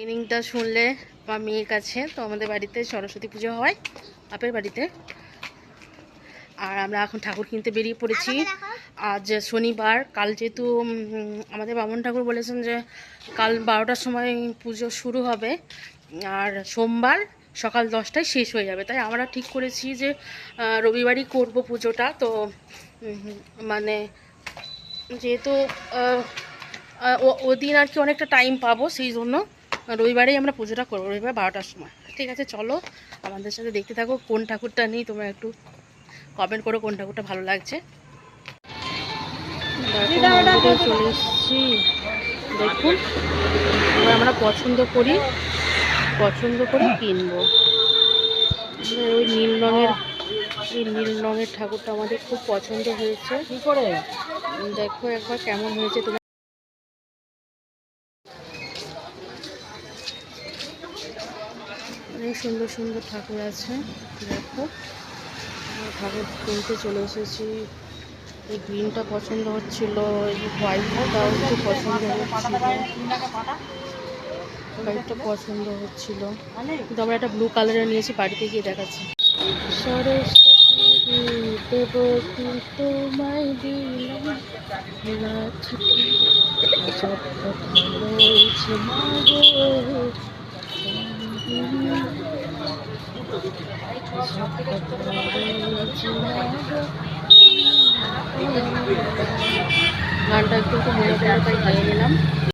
মিনিংটা শুনলে আমার মেয়ের কাছে তো আমাদের বাড়িতে সরস্বতী পুজো হয় বাপের বাড়িতে। আর আমরা এখন ঠাকুর কিনতে বেরিয়ে পড়েছি। আজ শনিবার কাল যেহেতু আমাদের বামন ঠাকুর বলেছেন যে কাল বারোটার সময় পুজো শুরু হবে আর সোমবার সকাল দশটায় শেষ হয়ে যাবে। তাই আমরা ঠিক করেছি যে রবিবারই করব পুজোটা। তো মানে যেহেতু ওদিন আর কি অনেকটা টাইম পাবো সেই জন্য রবিবারেই আমরা পুজোটা করব রবিবার বারোটার সময়। ঠিক আছে চলো আমাদের সাথে দেখতে থাকো কোন ঠাকুরটা নেই তোমরা একটু কমেন্ট করো কোন ঠাকুরটা ভালো লাগছে। চলে এসেছি। দেখুন এবার আমরা পছন্দ করি পছন্দ করে কিনবো। ওই নীল রঙের এই নীল রঙের ঠাকুরটা আমাদের খুব পছন্দ হয়েছে। কি করে? দেখো একবার কেমন হয়েছে তোমার অনেক সুন্দর সুন্দর ঠাকুর আছে, দেখো। ঠাকুর কিনতে চলে এসেছি। এই গ্রিনটা পছন্দ হচ্ছিল, এই হোয়াইটটাও একটু পছন্দ হচ্ছিল। হোয়াইটটা পছন্দ হচ্ছিল। কিন্তু আমরা একটা ব্লু কালারের নিয়েছি, বাড়িতে গিয়ে দেখাচ্ছি। সরস্বতী দেব তোমায় দিলাম? গানটা একটু মনে করে তাই গাইয়ে নিলাম।